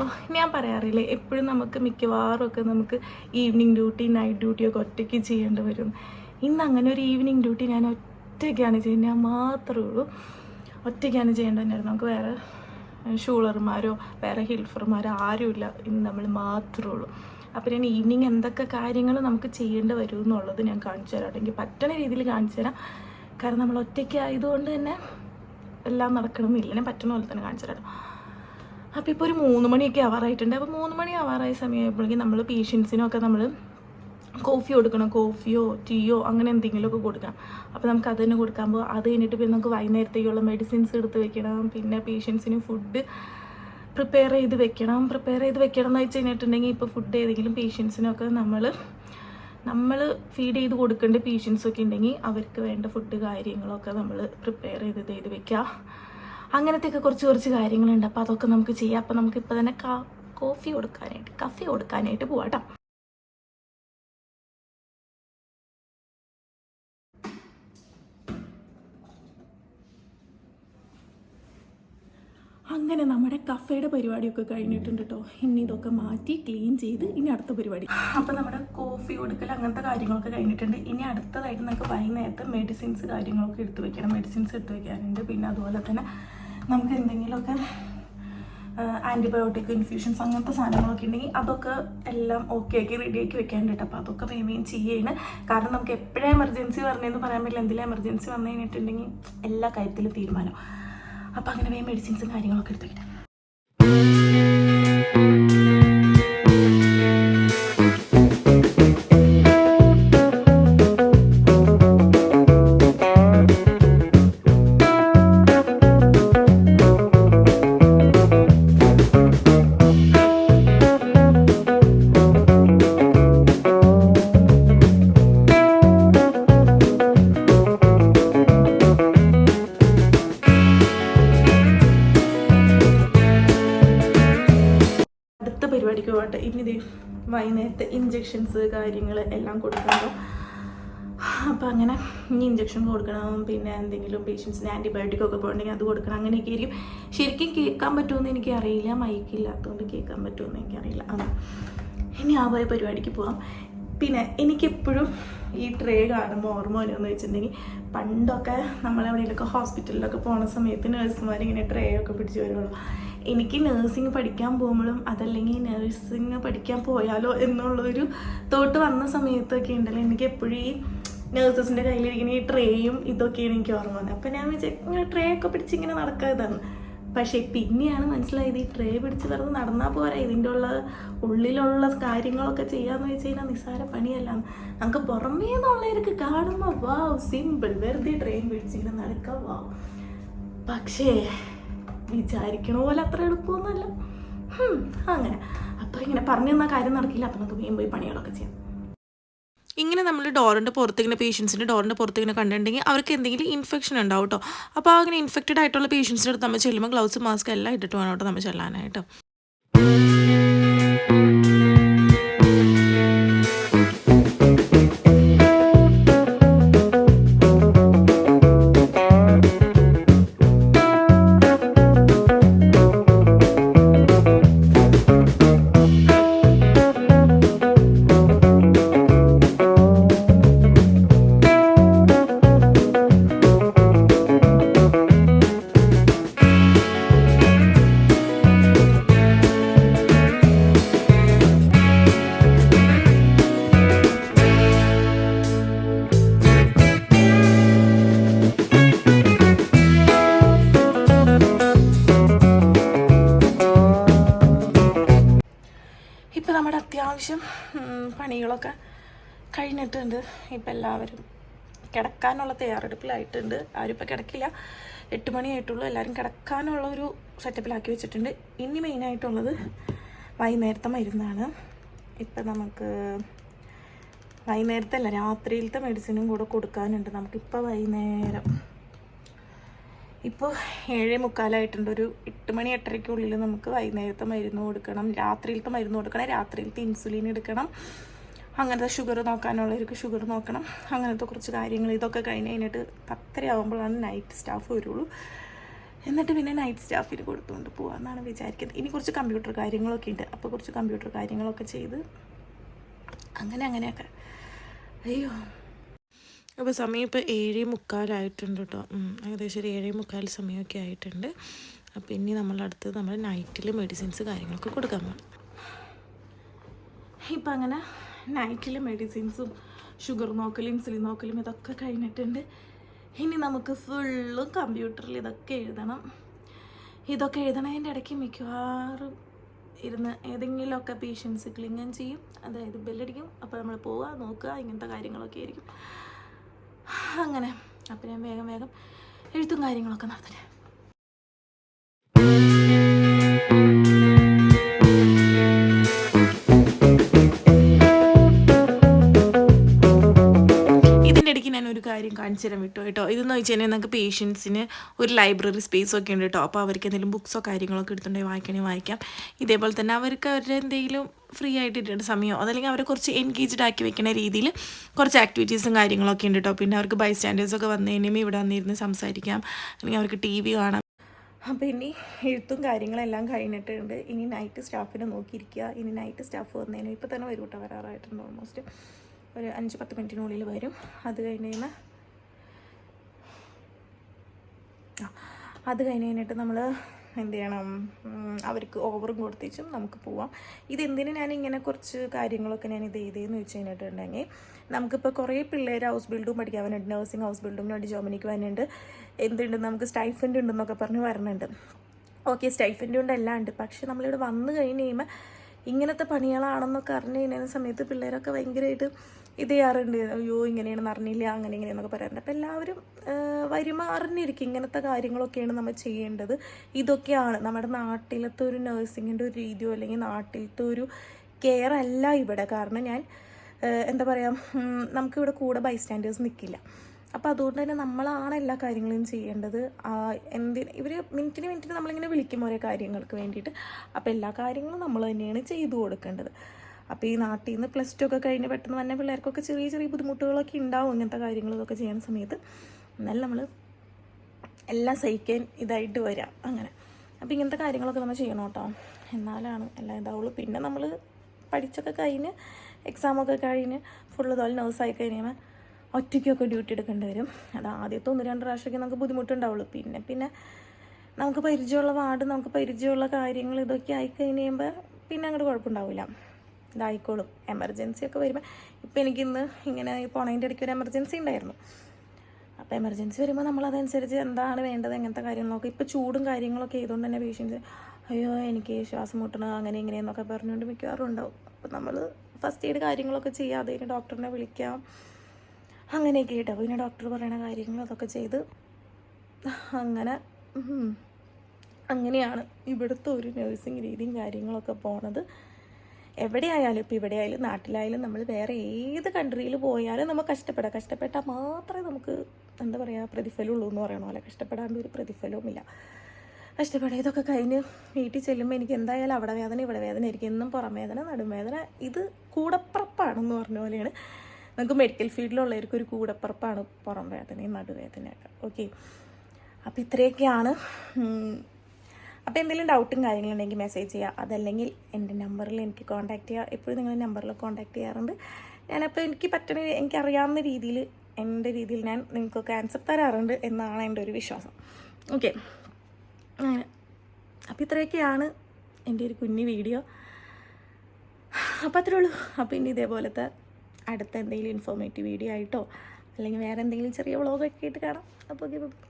എന്താണെന്നറിയോ ഞാൻ പറയാറില്ലേ എപ്പോഴും നമുക്ക് മിക്കവാറും ഒക്കെ നമുക്ക് ഈവനിങ് ഡ്യൂട്ടി നൈറ്റ് ഡ്യൂട്ടി ഒക്കെ ഒറ്റയ്ക്ക് ചെയ്യേണ്ടി വരും. ഇന്ന് അങ്ങനെ ഒരു ഈവനിങ് ഡ്യൂട്ടി ഞാൻ ഒറ്റയ്ക്കാണ് ചെയ്യുന്നത്. ഞാൻ മാത്രമേ ഉള്ളൂ. ഒറ്റയ്ക്കാണ് ചെയ്യേണ്ടതായിരുന്നു നമുക്ക് വേറെ ഷൂളർമാരോ വേറെ ഹിൽഫർമാരോ ആരുമില്ല. ഇന്ന് നമ്മൾ മാത്രമേ ഉള്ളൂ. അപ്പോൾ ഞാൻ ഈവനിങ് എന്തൊക്കെ കാര്യങ്ങൾ നമുക്ക് ചെയ്യേണ്ടി വരും എന്നുള്ളത് ഞാൻ കാണിച്ചു തരാം. അല്ലെങ്കിൽ പറ്റണ രീതിയിൽ കാണിച്ചു തരാം. കാരണം നമ്മൾ ഒറ്റയ്ക്ക് ആയതുകൊണ്ട് തന്നെ എല്ലാം നടക്കണമെന്നില്ല. ഞാൻ പറ്റുന്ന പോലെ തന്നെ കാണിച്ചു തരാം അപ്പോൾ ഇപ്പോൾ ഒരു മൂന്ന് മണിയൊക്കെ ആവാറായിട്ടുണ്ട്. അപ്പോൾ മൂന്ന് മണി ആവാറായ സമയമായപ്പോഴേക്കും നമ്മൾ പേഷ്യൻസിനൊക്കെ നമ്മൾ കോഫി കൊടുക്കണം. കോഫിയോ ടീയോ അങ്ങനെ എന്തെങ്കിലുമൊക്കെ കൊടുക്കാം അപ്പോൾ നമുക്ക് അത് തന്നെ കൊടുക്കുമ്പോൾ അത് കഴിഞ്ഞിട്ട് പിന്നെ നമുക്ക് വൈകുന്നേരത്തേക്കുള്ള മെഡിസിൻസ് എടുത്ത് വെക്കണം. പിന്നെ പേഷ്യൻസിന് ഫുഡ് പ്രിപ്പയർ ചെയ്ത് വെക്കണം. പ്രിപ്പയർ ചെയ്ത് വെക്കണം എന്ന് വെച്ച് കഴിഞ്ഞിട്ടുണ്ടെങ്കിൽ ഇപ്പോൾ ഫുഡ് ഏതെങ്കിലും പേഷ്യൻസിനൊക്കെ നമ്മൾ നമ്മൾ ഫീഡ് ചെയ്ത് കൊടുക്കേണ്ട പേഷ്യൻസൊക്കെ ഉണ്ടെങ്കിൽ അവർക്ക് വേണ്ട ഫുഡ് കാര്യങ്ങളൊക്കെ നമ്മൾ പ്രിപ്പയർ ചെയ്ത് ചെയ്ത് വെക്കുക അങ്ങനത്തെയൊക്കെ കുറച്ച് കുറച്ച് കാര്യങ്ങളുണ്ട്. അപ്പോൾ അതൊക്കെ നമുക്ക് ചെയ്യാം. അപ്പോൾ നമുക്ക് ഇപ്പോൾ തന്നെ കോഫി കൊടുക്കാനായിട്ട് കഫി കൊടുക്കാനായിട്ട് പോവാട്ടോ അങ്ങനെ നമ്മുടെ കഫേയുടെ പരിപാടിയൊക്കെ കഴിഞ്ഞിട്ടുണ്ട് കേട്ടോ ഇനി ഇതൊക്കെ മാറ്റി ക്ലീൻ ചെയ്ത് ഇനി അടുത്ത പരിപാടി. അപ്പോൾ നമ്മുടെ കോഫി കൊടുക്കൽ അങ്ങനത്തെ കാര്യങ്ങളൊക്കെ കഴിഞ്ഞിട്ടുണ്ട്. ഇനി അടുത്തതായിട്ട് നമുക്ക് വൈകുന്നേരത്തെ മെഡിസിൻസ് കാര്യങ്ങളൊക്കെ എടുത്തു വെക്കണം. മെഡിസിൻസ് എടുത്ത് വെക്കാനുണ്ട്. പിന്നെ അതുപോലെ തന്നെ നമുക്ക് എന്തെങ്കിലുമൊക്കെ ആന്റിബയോട്ടിക് ഇൻഫ്യൂഷൻസ് അങ്ങനത്തെ സാധനങ്ങളൊക്കെ ഉണ്ടെങ്കിൽ അതൊക്കെ എല്ലാം ഓക്കെ ആക്കി റെഡി ആക്കി വെക്കാനുണ്ട്. അപ്പോൾ അതൊക്കെ വേമയും ചെയ്യാണ്. കാരണം നമുക്ക് എപ്പോഴും എമർജൻസി പറഞ്ഞതെന്ന് പറയാൻ പറ്റില്ല. എന്തെങ്കിലും എമർജൻസി വന്നു കഴിഞ്ഞിട്ടുണ്ടെങ്കിൽ എല്ലാ കാര്യത്തിലും തീരുമാനം. അപ്പോൾ അങ്ങനെ വേഗം മെഡിസിൻസും കാര്യങ്ങളൊക്കെ എടുത്ത് വൈകുന്നേരത്തെ ഇഞ്ചെക്ഷൻസ് കാര്യങ്ങൾ എല്ലാം കൊടുക്കുമ്പോൾ അപ്പം അങ്ങനെ ഇനി ഇഞ്ചെക്ഷൻ കൊടുക്കണം പിന്നെ എന്തെങ്കിലും പേഷ്യൻസിന് ആന്റിബയോട്ടിക് ഒക്കെ പോകണമെങ്കിൽ അത് കൊടുക്കണം അങ്ങനെയൊക്കെ ആയിരിക്കും. ശരിക്കും കേൾക്കാൻ പറ്റുമെന്ന് എനിക്കറിയില്ല. മൈക്കില്ലാത്തതുകൊണ്ട് കേൾക്കാൻ പറ്റുമെന്ന് എനിക്കറിയില്ല. ആ ഇനി ആ പോയ പരിപാടിക്ക് പോവാം. പിന്നെ എനിക്കെപ്പോഴും ഈ ട്രേ കാണുമ്പോൾ ഓർമ്മ വരുമെന്ന് വെച്ചിട്ടുണ്ടെങ്കിൽ പണ്ടൊക്കെ നമ്മളെവിടെയെങ്കിലൊക്കെ ഹോസ്പിറ്റലിലൊക്കെ പോണ സമയത്ത് നഴ്സുമാർ ഇങ്ങനെ ട്രേ ഒക്കെ പിടിച്ച് വരുള്ളൂ എനിക്ക് നഴ്സിംഗ് പഠിക്കാൻ പോകുമ്പോഴും അതല്ലെങ്കിൽ നഴ്സിംഗ് പഠിക്കാൻ പോയാലോ എന്നുള്ളൊരു തോട്ട് വന്ന സമയത്തൊക്കെ ഉണ്ടല്ലോ. എനിക്ക് എപ്പോഴും ഈ നേഴ്സസിന്റെ കയ്യിലിരിക്കുന്ന ഈ ട്രേയും ഇതൊക്കെയാണ് എനിക്ക് ഓർമ്മ വന്നത്. അപ്പോൾ ഞാൻ വിചാരിച്ചു ഇങ്ങനെ ട്രേ ഒക്കെ പിടിച്ച് ഇങ്ങനെ നടക്കാതാണ്. പക്ഷേ പിന്നെയാണ് മനസ്സിലായത് ഈ ട്രേ പിടിച്ച് വെറുതെ നടന്നാൽ പോരാ. ഇതിന്റെ ഉള്ള ഉള്ളിലുള്ള കാര്യങ്ങളൊക്കെ ചെയ്യാന്ന് വെച്ച് കഴിഞ്ഞാൽ നിസ്സാര പണിയല്ല നമുക്ക് പുറമേ നിന്നുള്ളവർക്ക് കാണുമ്പോൾ വാവ് സിമ്പിൾ വെറുതെ ട്രെയിൻ പിടിച്ചിങ്ങനെ നടക്കാം വാവ് പക്ഷേ വിചാരിക്കണ പോലെ അത്ര എളുപ്പമൊന്നുമല്ല. അങ്ങനെ. അപ്പോൾ ഇങ്ങനെ പറഞ്ഞു തന്ന കാര്യം നടക്കില്ല. അപ്പോൾ നമുക്ക് വേഗം പോയി പണികളൊക്കെ ചെയ്യാം. ഇങ്ങനെ നമ്മൾ ഡോറിന്റെ പുറത്ത് ഇങ്ങനെ പേഷ്യൻസിന്റെ ഡോറിന്റെ പുറത്ത് ഇങ്ങനെ കണ്ടിട്ടുണ്ടെങ്കിൽ അവർക്ക് എന്തെങ്കിലും ഇൻഫെക്ഷൻ ഉണ്ടാവും കേട്ടോ അപ്പോൾ അങ്ങനെ ഇൻഫെക്റ്റഡ് ആയിട്ടുള്ള പേഷ്യൻസിന്റെ അടുത്ത് നമ്മൾ ചെല്ലുമ്പോൾ ഗ്ലൗസ് മാസ്ക് എല്ലാം ഇട്ടിട്ട് വേണം കേട്ടോ നമ്മൾ ചെല്ലാനായിട്ട്. പണികളൊക്കെ കഴിഞ്ഞിട്ടുണ്ട്. ഇപ്പം എല്ലാവരും കിടക്കാനുള്ള തയ്യാറെടുപ്പിലായിട്ടുണ്ട്. ആരും ഇപ്പം കിടക്കില്ല. എട്ട് മണിയായിട്ടുള്ളൂ എല്ലാവരും കിടക്കാനുള്ള ഒരു സെറ്റപ്പിലാക്കി വെച്ചിട്ടുണ്ട്. ഇനി മെയിനായിട്ടുള്ളത് വൈകുന്നേരത്തെ മരുന്നാണ്. ഇപ്പം നമുക്ക് വൈകുന്നേരത്തെ അല്ല രാത്രിയിലത്തെ മെഡിസിനും കൂടെ കൊടുക്കാനുണ്ട്. നമുക്കിപ്പോൾ വൈകുന്നേരം ഇപ്പോൾ ഏഴേ മുക്കാലായിട്ടുണ്ട്. ഒരു എട്ട് മണി എട്ടരയ്ക്കുള്ളിൽ നമുക്ക് വൈകുന്നേരത്തെ മരുന്ന് കൊടുക്കണം. രാത്രിയിലത്തെ മരുന്ന് കൊടുക്കണം. രാത്രിയിലത്തെ ഇൻസുലിൻ എടുക്കണം. അങ്ങനത്തെ ഷുഗർ നോക്കാനുള്ളവർക്ക് ഷുഗർ നോക്കണം. അങ്ങനത്തെ കുറച്ച് കാര്യങ്ങൾ ഇതൊക്കെ കഴിഞ്ഞ് കഴിഞ്ഞിട്ട് പത്തര ആകുമ്പോഴാണ് നൈറ്റ് സ്റ്റാഫ് വരുള്ളൂ. എന്നിട്ട് പിന്നെ നൈറ്റ് സ്റ്റാഫിൽ കൊടുത്തുകൊണ്ട് പോകാമെന്നാണ് വിചാരിക്കുന്നത്. ഇനി കുറച്ച് കമ്പ്യൂട്ടർ കാര്യങ്ങളൊക്കെ ഉണ്ട്. അപ്പോൾ കുറച്ച് കമ്പ്യൂട്ടർ കാര്യങ്ങളൊക്കെ ചെയ്ത് അങ്ങനെ അങ്ങനെയൊക്കെ. അയ്യോ. അപ്പോൾ സമയം ഇപ്പോൾ ഏഴ് മുക്കാലായിട്ടുണ്ട് കേട്ടോ. ഏകദേശം ഒരു ഏഴ് മുക്കാൽ സമയമൊക്കെ ആയിട്ടുണ്ട്. അപ്പോൾ ഇനി നമ്മളടുത്ത് നമ്മൾ നൈറ്റിൽ മെഡിസിൻസ് കാര്യങ്ങളൊക്കെ കൊടുക്കാൻ പോകും ഇപ്പം അങ്ങനെ നൈറ്റിൽ മെഡിസിൻസും ഷുഗർ നോക്കലും ഇൻസുലിൻ നോക്കലും ഇതൊക്കെ കഴിഞ്ഞിട്ടുണ്ട്. ഇനി നമുക്ക് ഫുള്ളും കമ്പ്യൂട്ടറിൽ ഇതൊക്കെ എഴുതണം. ഇതൊക്കെ എഴുതണതിന്റെ ഇടയ്ക്ക് മിക്കവാറും ഇരുന്ന് ഏതെങ്കിലുമൊക്കെ പേഷ്യൻസ് ക്ലിങ്ങൻ ചെയ്യും. അതായത് ബെല്ലടിക്കും അപ്പോൾ നമ്മൾ പോവുക നോക്കുക ഇങ്ങനത്തെ കാര്യങ്ങളൊക്കെ ആയിരിക്കും. അങ്ങനെ. അപ്പം ഞാൻ വേഗം വേഗം എഴുത്തും കാര്യങ്ങളൊക്കെ നടത്തട്ടെ. കാണിച്ചു തരാൻ വിട്ടു കേട്ടോ. ഇതെന്ന് വെച്ച് കഴിഞ്ഞാൽ നമുക്ക് പേഷ്യൻസിന് ഒരു ലൈബ്രറി സ്പേസ് ഒക്കെ ഉണ്ട് കേട്ടോ. അപ്പോൾ അവർക്ക് എന്തെങ്കിലും ബുക്സോ കാര്യങ്ങളൊക്കെ എടുത്തുണ്ടെങ്കിൽ വായിക്കണമെങ്കിൽ വായിക്കാം. ഇതേപോലെ തന്നെ അവർക്ക് അവരുടെ എന്തെങ്കിലും ഫ്രീ ആയിട്ട് ഇട്ടിട്ട് സമയമോ അതല്ലെങ്കിൽ അവരെ കുറച്ച് എൻഗേജ്ഡ് ആക്കി വെക്കുന്ന രീതിയിൽ കുറച്ച് ആക്ടിവിറ്റീസും കാര്യങ്ങളൊക്കെ ഉണ്ട് കേട്ടോ. പിന്നെ അവർക്ക് ബൈ സ്റ്റാൻഡേഴ്സൊക്കെ വന്നു കഴിഞ്ഞാൽ ഇവിടെ വന്നിരുന്ന് സംസാരിക്കാം. അല്ലെങ്കിൽ അവർക്ക് ടി വി കാണാം. അപ്പോൾ ഇനി എഴുത്തും കാര്യങ്ങളെല്ലാം കഴിഞ്ഞിട്ടുണ്ട്. ഇനി നൈറ്റ് സ്റ്റാഫിനെ നോക്കിയിരിക്കുക. ഇനി നൈറ്റ് സ്റ്റാഫ് വന്നതിന് ഇപ്പോൾ തന്നെ വരും വരാറായിട്ടുണ്ട് ഓൾമോസ്റ്റ് ഒരു അഞ്ച് പത്ത് മിനിറ്റിനുള്ളിൽ വരും. അത് കഴിഞ്ഞ് കഴിയുമ്പോൾ ആ, അത് കഴിഞ്ഞ് കഴിഞ്ഞിട്ട് നമ്മൾ എന്ത് ചെയ്യണം? അവർക്ക് ഓവറും കൊടുത്തേച്ചും നമുക്ക് പോവാം. ഇതെന്തിനു ഞാൻ ഇങ്ങനെ കുറച്ച് കാര്യങ്ങളൊക്കെ ഞാൻ ഇത് ചെയ്തതെന്ന് വെച്ച് കഴിഞ്ഞിട്ടുണ്ടെങ്കിൽ നമുക്കിപ്പോൾ കുറേ പിള്ളേർ ഹൗസ് ബിൽഡും പഠിക്കാൻ പഠിക്കാനുണ്ട് നഴ്സിംഗ് ഹൗസ് ബിൽഡിങ്ങിന് വേണ്ടി ജോമിനിക്ക് വരുന്നുണ്ട്. എന്തുണ്ട്? നമുക്ക് സ്റ്റൈഫന്റ് ഉണ്ടെന്നൊക്കെ പറഞ്ഞ് വരണുണ്ട് ഓക്കെ സ്റ്റൈഫന്റ് ഉണ്ട് പക്ഷെ നമ്മളിവിടെ വന്നു കഴിഞ്ഞ് കഴിയുമ്പോൾ ഇങ്ങനത്തെ പണികളാണെന്നൊക്കെ അറിഞ്ഞു കഴിഞ്ഞ സമയത്ത് പിള്ളേരൊക്കെ ഭയങ്കരമായിട്ട് ഇത് ചെയ്യാറുണ്ട്. അയ്യോ ഇങ്ങനെയാണെന്ന് അറിഞ്ഞില്ല അങ്ങനെ ഇങ്ങനെയെന്നൊക്കെ പറയാറുണ്ട്. അപ്പോൾ എല്ലാവരും വരുമാറിഞ്ഞിരിക്കും ഇങ്ങനത്തെ കാര്യങ്ങളൊക്കെയാണ് നമ്മൾ ചെയ്യേണ്ടത്. ഇതൊക്കെയാണ് നമ്മുടെ നാട്ടിലത്തെ ഒരു നഴ്സിങ്ങിന്റെ ഒരു രീതിയോ അല്ലെങ്കിൽ നാട്ടിലത്തെ ഒരു കെയർ അല്ല ഇവിടെ. കാരണം ഞാൻ എന്താ പറയുക നമുക്കിവിടെ കൂടെ ബൈസ്റ്റാൻഡേഴ്സ് നിൽക്കില്ല അപ്പോൾ അതുകൊണ്ട് തന്നെ നമ്മളാണ് എല്ലാ കാര്യങ്ങളും ചെയ്യേണ്ടത്. എന്തിന് ഇവർ മിനിറ്റിന് മിനിറ്റിന് നമ്മളിങ്ങനെ വിളിക്കും ഓരോ കാര്യങ്ങൾക്ക് വേണ്ടിയിട്ട്. അപ്പോൾ എല്ലാ കാര്യങ്ങളും നമ്മൾ തന്നെയാണ് ചെയ്തു കൊടുക്കേണ്ടത്. അപ്പോൾ ഈ നാട്ടിൽ നിന്ന് പ്ലസ് ടു ഒക്കെ കഴിഞ്ഞ് പെട്ടെന്ന് തന്നെ പിള്ളേർക്കൊക്കെ ചെറിയ ചെറിയ ബുദ്ധിമുട്ടുകളൊക്കെ ഉണ്ടാവും ഇങ്ങനത്തെ കാര്യങ്ങളൊക്കെ ചെയ്യുന്ന സമയത്ത്. എന്നാലും നമ്മൾ എല്ലാം സഹിക്കാൻ ഇതായിട്ട് വരാം അങ്ങനെ. അപ്പോൾ ഇങ്ങനത്തെ കാര്യങ്ങളൊക്കെ നമ്മൾ ചെയ്യണം കേട്ടോ. എന്നാലാണ് എല്ലാം ഇതാവുള്ളൂ. പിന്നെ നമ്മൾ പഠിച്ചൊക്കെ കഴിഞ്ഞ് എക്സാമൊക്കെ കഴിഞ്ഞ് ഫുള്ള് തോൽ നേഴ്സായി കഴിഞ്ഞാൽ ഒറ്റയ്ക്കൊക്കെ ഡ്യൂട്ടി എടുക്കേണ്ടി വരും. അത് ആദ്യത്തെ ഒന്ന് രണ്ട് പ്രാവശ്യമൊക്കെ നമുക്ക് ബുദ്ധിമുട്ടുണ്ടാവുള്ളൂ. പിന്നെ പിന്നെ നമുക്ക് പരിചയമുള്ള വാർഡ് നമുക്ക് പരിചയമുള്ള കാര്യങ്ങൾ ഇതൊക്കെ ആയി കഴിയുമ്പോൾ പിന്നെ അങ്ങോട്ട് കുഴപ്പമുണ്ടാവില്ല ഇതായിക്കോളും. എമർജൻസി ഒക്കെ വരുമ്പോൾ ഇപ്പം എനിക്കിന്ന് ഇങ്ങനെ പോണതിന്റെ ഇടയ്ക്ക് ഒരു എമർജൻസി ഉണ്ടായിരുന്നു അപ്പോൾ എമർജൻസി വരുമ്പോൾ നമ്മളതനുസരിച്ച് എന്താണ് വേണ്ടത് എങ്ങനത്തെ കാര്യങ്ങൾ നോക്കുക ഇപ്പോൾ ചൂടും കാര്യങ്ങളൊക്കെ ചെയ്തുകൊണ്ട് തന്നെ പേഷ്യൻസ് അയ്യോ എനിക്ക് ശ്വാസം മുട്ടണം അങ്ങനെ ഇങ്ങനെയെന്നൊക്കെ പറഞ്ഞുകൊണ്ട് മിക്കവാറും ഉണ്ടാവും അപ്പോൾ നമ്മൾ ഫസ്റ്റ് എയ്ഡ് കാര്യങ്ങളൊക്കെ ചെയ്യാതെ ഇനി ഡോക്ടറിനെ വിളിക്കാം. അങ്ങനെയൊക്കെ കേട്ടോ പിന്നെ ഡോക്ടർ പറയുന്ന കാര്യങ്ങൾ അതൊക്കെ ചെയ്ത് അങ്ങനെ അങ്ങനെയാണ് ഇവിടുത്തെ ഒരു നഴ്സിംഗ് രീതിയും കാര്യങ്ങളൊക്കെ പോണത്. എവിടെയായാലും ഇപ്പോൾ ഇവിടെ ആയാലും നാട്ടിലായാലും നമ്മൾ വേറെ ഏത് കൺട്രിയിൽ പോയാലും നമ്മൾ കഷ്ടപ്പെടാം. കഷ്ടപ്പെട്ടാൽ മാത്രമേ നമുക്ക് എന്താ പറയുക പ്രതിഫലമുള്ളൂ എന്ന് പറയണ പോലെ. കഷ്ടപ്പെടാണ്ട് ഒരു പ്രതിഫലവുമില്ല. കഷ്ടപ്പെടാം ഇതൊക്കെ കഴിഞ്ഞ് വീട്ടിൽ ചെല്ലുമ്പോൾ എനിക്ക് എന്തായാലും അവിടെ വേദന ഇവിടെ വേദന ആയിരിക്കും. എന്നും പുറം വേദന നടുവേദന ഇത് കൂടപ്പുറപ്പാണെന്ന് പറഞ്ഞ പോലെയാണ്. നമുക്ക് മെഡിക്കൽ ഫീൽഡിലുള്ളവർക്ക് ഒരു കൂടപ്പുറപ്പാണ് പുറം വേദനയും നടുവേദനയൊക്കെ ഓക്കെ അപ്പോൾ ഇത്രയൊക്കെയാണ്. അപ്പോൾ എന്തെങ്കിലും ഡൗട്ടും കാര്യങ്ങളുണ്ടെങ്കിൽ മെസ്സേജ് ചെയ്യുക അതല്ലെങ്കിൽ എന്റെ നമ്പറിൽ എനിക്ക് കോൺടാക്ട് ചെയ്യുക എപ്പോഴും നിങ്ങൾ നമ്പറിൽ കോൺടാക്ട് ചെയ്യാറുണ്ട്. ഞാനപ്പോൾ എനിക്ക് പറ്റുന്ന എനിക്കറിയാവുന്ന രീതിയിൽ എന്റെ രീതിയിൽ ഞാൻ നിങ്ങൾക്കൊക്കെ ആൻസർ തരാറുണ്ട് എന്നാണ് എന്റെ ഒരു വിശ്വാസം. ഓക്കെ അപ്പോൾ ഇത്രയൊക്കെയാണ് എന്റെ ഒരു കുഞ്ഞു വീഡിയോ അപ്പോൾ അത്രേ ഉള്ളൂ. അപ്പോൾ ഇനി ഇതേപോലത്തെ അടുത്ത എന്തെങ്കിലും ഇൻഫോർമേറ്റീവ് വീഡിയോ ആയിട്ടോ അല്ലെങ്കിൽ വേറെ എന്തെങ്കിലും ചെറിയ വ്ളോഗൊക്കെ ആയിട്ട് കാണാം. അപ്പോൾ ഓക്കെ